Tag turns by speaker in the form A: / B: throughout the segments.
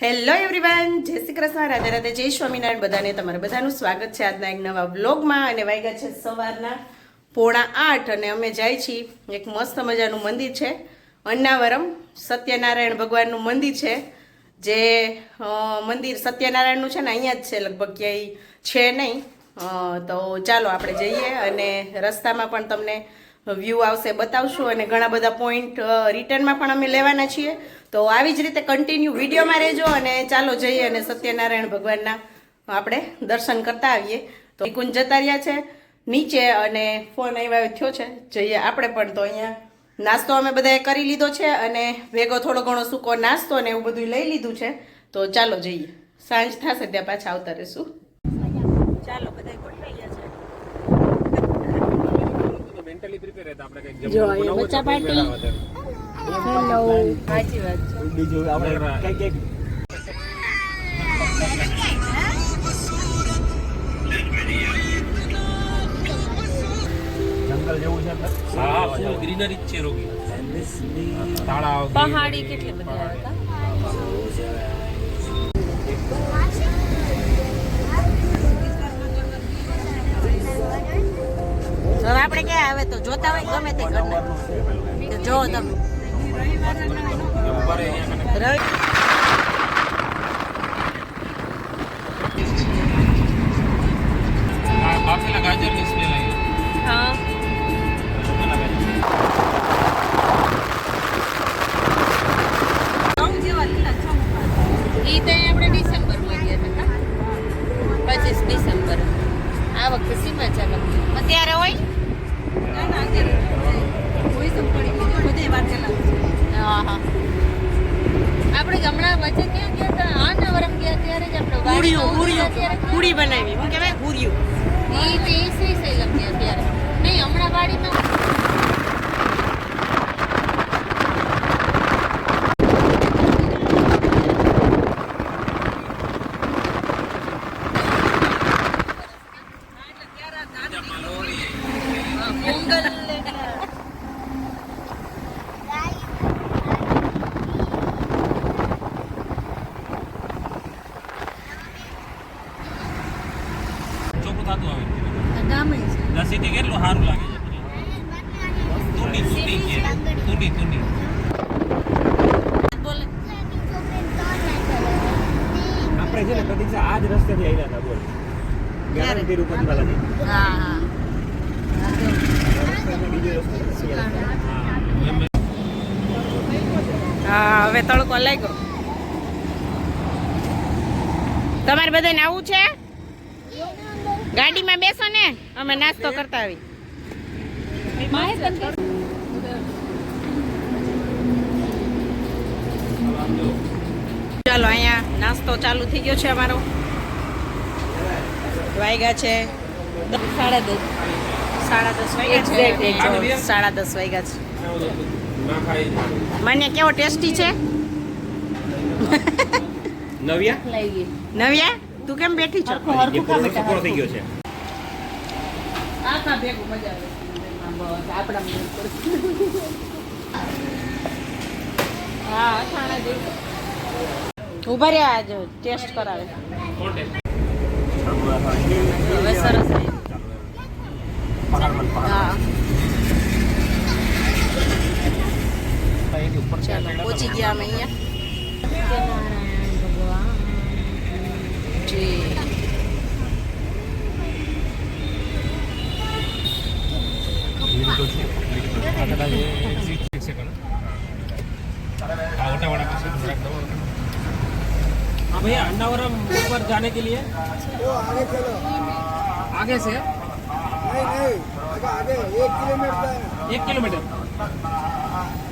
A: Hello everyone જય શ્રી કૃષ્ણ, રાધે રાધે, જય સ્વામિનારાયણ. બધાને તમારે બધાનું સ્વાગત છે આજના એક નવા બ્લોગમાં અને વાગ્યા છે સવારના પોણા આઠ અને અમે જાય છીએ એક મસ્ત મજાનું મંદિર છે. અન્નાવરમ સત્યનારાયણ ભગવાનનું મંદિર છે. જે મંદિર સત્યનારાયણનું છે ને, અહીંયા જ છે, લગભગ ક્યાંય છે નહીં. તો ચાલો આપણે જઈએ અને રસ્તામાં પણ તમને વ્યૂ આવશે બતાવશું અને ઘણા બધા પોઈન્ટ રિટર્નમાં પણ અમે લેવાના છીએ. તો આવી જ રીતે કન્ટિન્યુ વિડીયોમાં રહેજો અને ચાલો જઈએ અને સત્યનારાયણ ભગવાનના આપણે દર્શન કરતા આવીએ. તો નિકુંજ જતા રહ્યા છે, નીચે અને ફોન આવ્યો, થયો છે. જઈએ આપણે પણ તો અહીંયા નાસ્તો અમે બધાએ કરી લીધો છે અને ભેગો થોડો ઘણો સૂકો નાસ્તો ને એવું બધું લઈ લીધું છે. તો ચાલો જઈએ. સાંજ થશે ત્યાં પાછા આવતા રહીશું ચાલો બધા ગોઠવાઈ ગયા છે
B: મેન્ટલી પ્રિપેર હતા આપણે કંઈક
A: જો
B: જમવાનું
A: બચ્ચા પાર્ટી. હેલો સાચી વાત છે.
B: બીજું આપણે કંઈક કંઈક જંગલ જેવું છે?
C: હા ફૂલ ગ્રીનરી જ છે રોગી.
B: તાળાવ
A: પહાડી કેટલી બધી હતા? હવે આપણે ક્યાં? આવે તો જોતા હોય ગમે તે ઘરના. જો તમે. રવિ આપણે હમણાં વચ્ચે ક્યાં ગયા હતા? આ નવરમ ગયા ત્યારે જ આપણે વાડીમાં ઉતર્યા ત્યારે. પૂરી બનાવી. હું કહેવાય પૂરીયું ઈ તે ઈ સૈલમ ગયા ત્યારે. નહીં હમણાં વાડીમાં.
C: ચોખ્ખું થતું આવે
A: ગામે
C: દસીથી કેટલું સારું લાગે છે તુંડી તુંડી કે તુંડી તુંડી
A: બોલે
B: આપણે છે ને પ્રતિક્ષા આ જ રસ્તેથી આવ્યા હતા બોલ. જ્ઞાન તિરુપતિ બાલાજી
A: હા હા.
B: રસ્તામાં બીજો રસ્તો છે.
A: હા હવે તડકો લાગ્યો. તમારે બધાને આવું છે? ગાડીમાં બેસો ને અમે નાસ્તો કરતા આવી. ચાલો અહીંયા નાસ્તો ચાલુ થઈ ગયો છે અમારો. વાગ્યા છે. સાડા દસ. સાડા દસ વાગ્યા છે. સાડા દસ વાગ્યા છે. મને કેવો ટેસ્ટી છે?
B: નવ્યા?
A: નવ્યા? તું કેમ બેઠી છો?
B: થઈ ગયો છે.
A: આખા ભેગું મજા આવે. હા અથાણા જેવું ઊભા રહ્યા આજ ટેસ્ટ કરાવે. હવે સરસ ચાલો પહોંચી ગયા અમે અહીંયા. જી.
C: हाँ भैया अन्नावरम ऊपर जाने के लिए
D: वो आगे चलो
C: आगे से
D: नहीं नहीं आगे आगे एक किलोमीटर है
C: एक किलोमीटर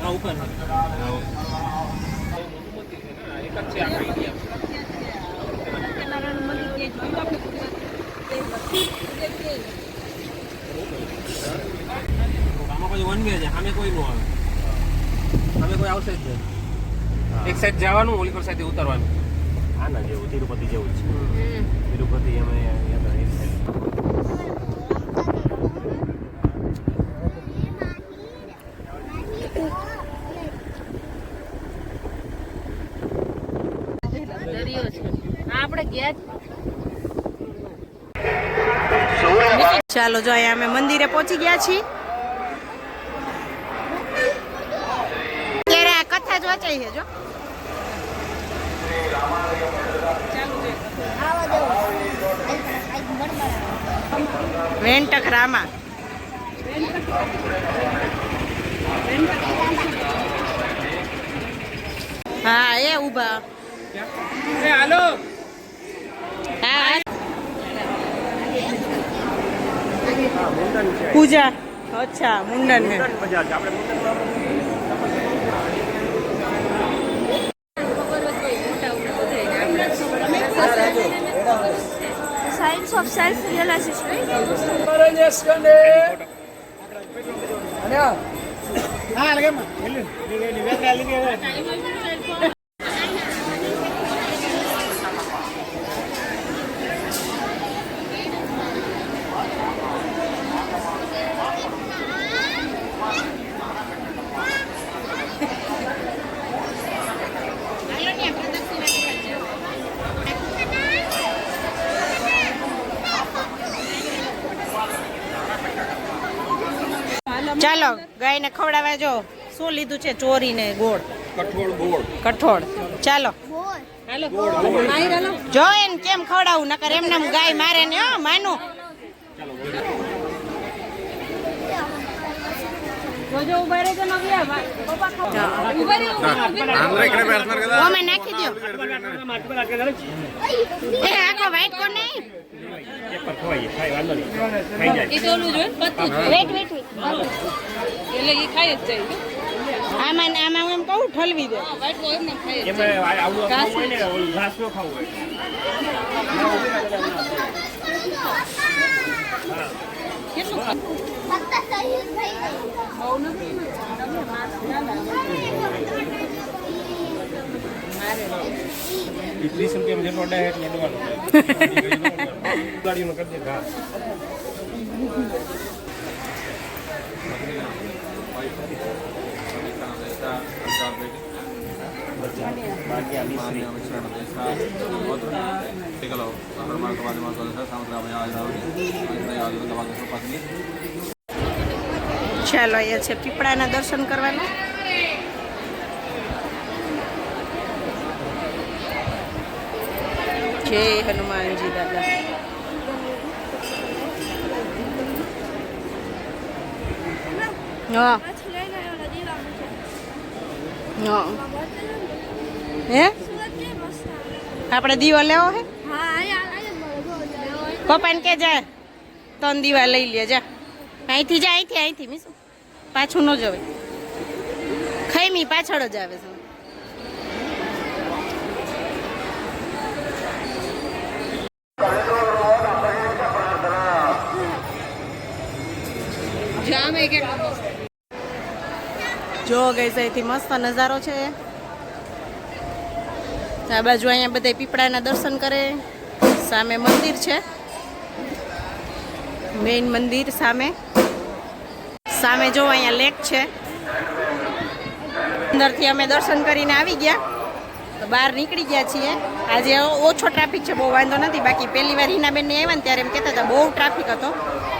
C: हाँ ऊपर है આમાં કોઈ વન વે છે સામે કોઈ નો આવે સામે કોઈ આવશે જ નહીં એક સાઈડ જવાનું ઓલી પર સાઈડ ઉતરવાનું
B: આના જેવું તિરુપતિ જેવું જ છે. તિરુપતિ અમે અહીંયા એક
E: છે. આપણે ગયા
A: ચાલો જો અહીંયા અમે મંદિરે પહોંચી ગયા છીએ. આ કથા જ વાંચાઈ છે જો. વેંટક રામા. હા એ ઊભા.
C: હાલો.
A: હા પૂજા. અચ્છા મુંડન
B: બજાર సెన్స్ ఆఫ్
F: సెల్ఫ్ రియలైజేషన్ చేసుకోండి అలాగే
A: ચાલો ગાયને ખવડાવવા જો. શું લીધું છે ચોરીને ગોળ?
C: કઠોળ ગોળ.
A: કઠોળ. ચાલો. જો એને કેમ ખવડાવું નકર એમને એમ ગાય મારે ને હો માનું
E: જોજો ઊભા રહેજો નવ્યા ઊભા રહ્યો
A: ઓમે નાખી દો એ આખો વાઈટ કોણ નહીં
E: એ તો ઓલું જોઈએ ને પતું જ
A: વેટ વેટ વેટ.
E: એટલે એ ખાઈ જ જાય
A: આમાં આમાં હું એમ કહું ઠલવી દે.
E: ઘાસ
B: નો ખાવું હોય.
E: કેટલું બહુ નથી
C: ત્રીસ રૂપિયા જેટલો અડાય એટલે અડવાનું. ગાડીનું કરી દે ઘાસ
A: ચાલો અહીંયા છે પીપળાના દર્શન કરવાના. જય હનુમાનજી દાદા. હા
F: પાછું લઈને આવ્યો દીવા મૂકે.
A: હા. આપણે દીવો લેવો હે. પપ્પાને કે જાય ત્રણ દીવા લઈ લે, જા. અહીંથી જા, અહીંથી અહીંથી, મીસું. પાછું ન જવાય. ખૈમી પાછળ જ આવે છે.
E: જામે કેટલો
A: જો ગઈ અહીંથી મસ્ત નજારો છે. આ બાજુ અહીંયા બધા પીપળાના દર્શન કરે. સામે મંદિર છે. મેઇન મંદિર સામે. સામે જો અહીંયા લેક છે. અંદરથી અમે દર્શન કરીને આવી ગયા. તો બહાર નીકળી ગયા છીએ. આજે ઓછો ટ્રાફિક છે, બહુ વાંધો નથી. બાકી પહેલી વાર હિનાબેનને આવ્યા ને ત્યારે એમ કહેતા હતા, બહુ ટ્રાફિક હતો.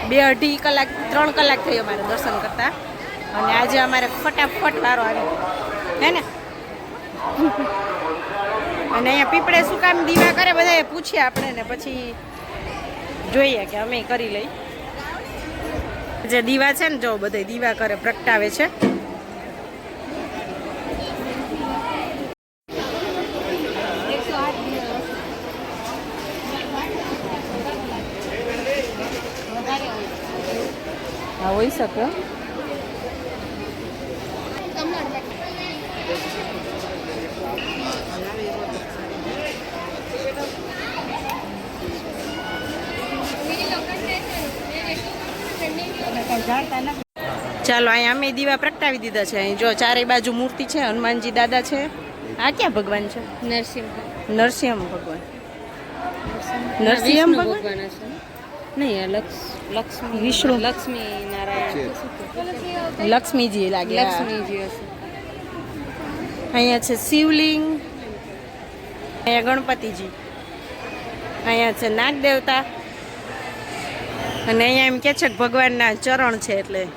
A: બે અઢી કલાક, ત્રણ કલાક થઈ અમારે દર્શન કરતા. અને આજે અમારે ફટાફટ વારો આવી ગયો. હે ને? અને અહીંયા પીપળે શું કામ દીવા કરે બધાએ પૂછીએ આપણે ને પછી જોઈએ કે અમે કરી લઈ જે દીવા છે ને જો બધે દીવા કરે, પ્રગટાવે છે. હોઈ શકે. ચાલો અહીંયા અમે દીવા પ્રગટાવી દીધા છે. અહીં જો ચારે બાજુ મૂર્તિ છે હનુમાનજી દાદા છે. આ ક્યાં ભગવાન છે?
E: નરસિંહ.
A: નરસિંહ ભગવાન. નરસિંહ ભગવાન?
E: નહીં લક્ષ્મી
A: વિષ્ણુ.
E: લક્ષ્મી નારાયણ.
A: લક્ષ્મીજી લાગે
E: લક્ષ્મીજી હશે.
A: અહીંયા છે શિવલિંગ અહીંયા ગણપતિજી અહીંયા છે નાગ દેવતા અને અહીંયા એમ કે છે કે ભગવાનના ચરણ છે એટલે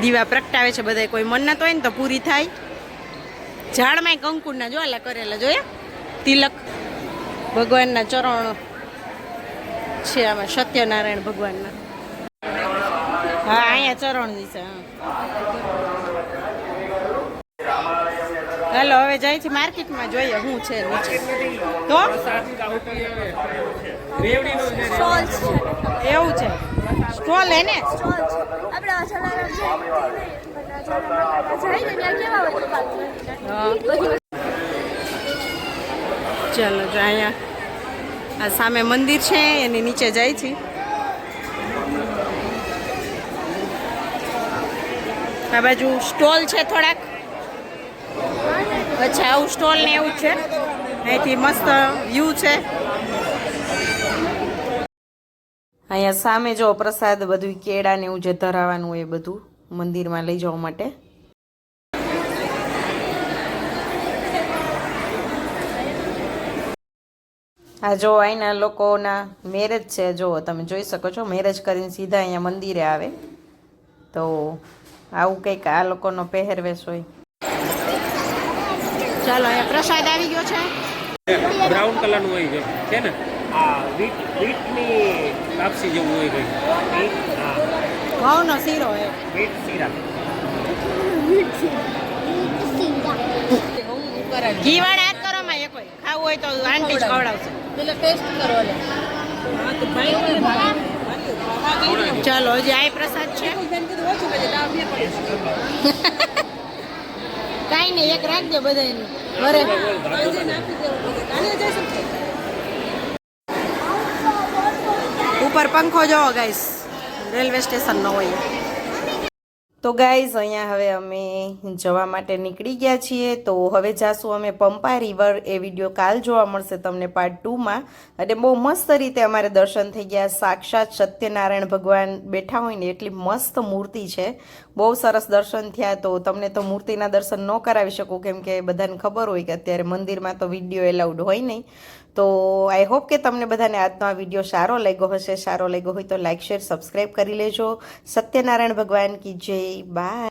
A: દીવા પ્રગટાવે છે બધા કોઈ મન્નત હોય ને તો પૂરી થાય. ઝાડમાં ઝાડમાંય જો જોયેલા કરેલા જોયા? તિલક. ભગવાનના ચરણ છે આમાં, સત્યનારાયણ ભગવાનના. હા, અહીંયા ચરણ છે, હા. હાલો, હવે જાય છે માર્કેટમાં જોઈએ હું છે તો? એવું છે. સ્ટોલ હે ને? ચાલો, જો અહીંયા આ સામે મંદિર છે, એની નીચે જાય છે આ બાજુ સ્ટોલ છે થોડાક. અચ્છા આવું સ્ટોલ ને એવું છે. અહીંથી મસ્ત વ્યૂ છે. અહીંયા સામે જો પ્રસાદ બધું કેળા ને એવું જે ધરાવવાનું હોય એ બધું મંદિરમાં લઈ જવા માટે. આ જો અહીંના લોકોના મેરેજ છે, જો તમે જોઈ શકો છો મેરેજ કરીને સીધા અહીંયા મંદિરે આવે. તો આવું કંઈક આ લોકોનો પહેરવેશ હોય. ચાલો અહીંયા પ્રસાદ આવી ગયો છે.
C: બ્રાઉન કલરનું હોય છે. છે ને? આ વીટ વીટની કાપસી જેવું હોય કંઈ
A: ઘઉંનો શીરો એ.
C: વીટ શીરા.
A: ઘીવાળા હાથ કરો માં એક હોય. ખાવું હોય તો આંટી જ ખવડાવશે.
E: એટલે ટેસ્ટ કરો લે. હા તો ભાઈ
A: ચાલો હજી આ પ્રસાદ છે. કાંઈ નહીં એક રાખજો બધાને ઘરે ઉપર પંખો જોવો ગાઈસ રેલવે સ્ટેશનનો હોય. તો ગાઈઝ અહીંયા હવે અમે જવા માટે નીકળી ગયા છીએ. તો હવે જાશું અમે પંપા રિવર એ વીડિયો કાલ જોવા મળશે તમને પાર્ટ ટુમાં અને બહુ મસ્ત રીતે અમારે દર્શન થઈ ગયા. સાક્ષાત સત્યનારાયણ ભગવાન બેઠા હોય ને એટલી મસ્ત મૂર્તિ છે. બહુ સરસ દર્શન થયા. તો તમને તો મૂર્તિના દર્શન ન કરાવી શકું, કેમ કે બધાને ખબર હોય કે અત્યારે મંદિરમાં તો વીડિયો એલાઉડ હોય નહીં. તો આઈ હોપ કે તમને બધાને આજનો આ વીડિયો સારો લાગ્યો હશે. સારો લાગ્યો હોય તો લાઇક શેર સબસ્ક્રાઈબ કરી લેજો. સત્યનારાયણ ભગવાન કી જય. બાય